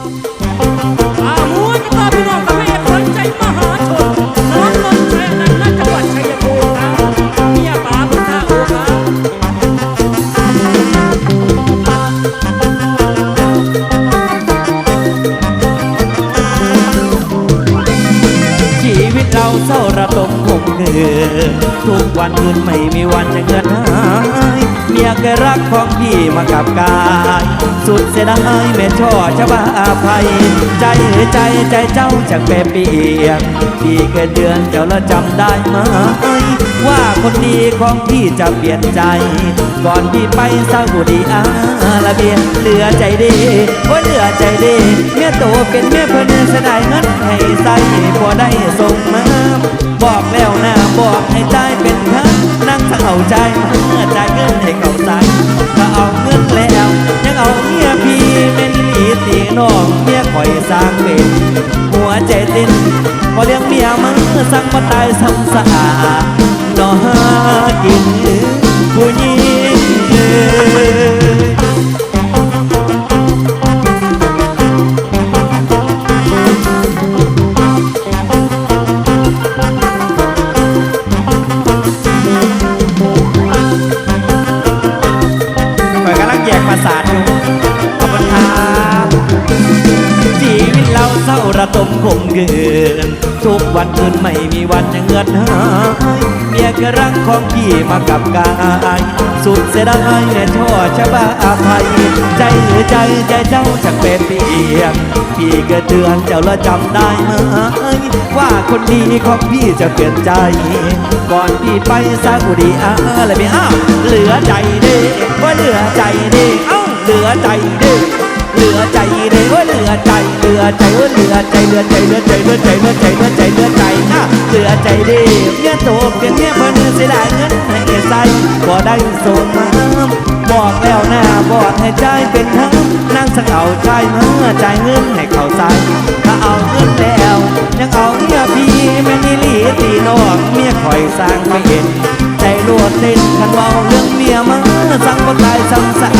อา เราเศร้าระตมคงเกินทุกวันคืนไม่มีวันจะเงินหายเมียแกรักของพี่มากับกาย สุดเสียดายแม่ช่อชะบาภัย ใจเอ๋ยใจใจเจ้าจากเปเปียกพี่เกิดเดือนเจ้าละจำได้ไหมว่าคนดีของพี่จะเปลี่ยนใจ ก่อนพี่ไปซาอุดีอาระเบียเหลือใจดีว่าเหลือใจดีเมียโตเป็นเมียเพิ่นเสยดายเงินให้ใส่พอได้ส่งมา เอาใจมาจ่ายเงินให้เขาใส่ถ้าเอาเงินแล้วยังเอาเมียพี่แม่นอีหลีตีน้องเมียคอยสร้างเป็นหัวใจเต้นพอเลี้ยงเมียมันสั่งมาตายซ้ำสะอาดนอหากินผู้หญิง ราเศร้าระตมคมเกินทุกวันคืนไม่มีวันเงินหายเมียกระรังของพี่มากับกายสุดเสียดายแม่ช่อชะบาอภัย ใจเหลือใจใจเจ้าจากเป็นเปียกพี่ก็เตือนเจ้าละจำได้ไหมว่าคนดีของพี่จะเปลี่ยนใจ ก่อนพี่ไปซาอุดีอาระเบียอ้าวเหลือใจเด้ว่าเหลือใจเด้เอ้าเหลือใจเด้เหลือใจเด้ว่าเหลือ อใจเหลือใจเหลือใจเหลือใจเหลือใจเหลือใจเหลือใจเหลือใจนะเหลือใจด้เมียโตเพียนเมียพิ่นเสียดายเงินให้ใส่บ่ได้ส่งมาบอกแล้วนะบอกให้ใจเป็นทั้งนั่งสักเอาใจเมาจ่ายเงินให้เขาใส่ถ้าเอาเงินแล้วยังเอาเมียพี่แม่นี่ลีตีนองเมียคอยสร้างไม่เห็นใจรวดเต้นคันเบาเรื่องเมียมาสั่งบ่ตายซ้ำสะ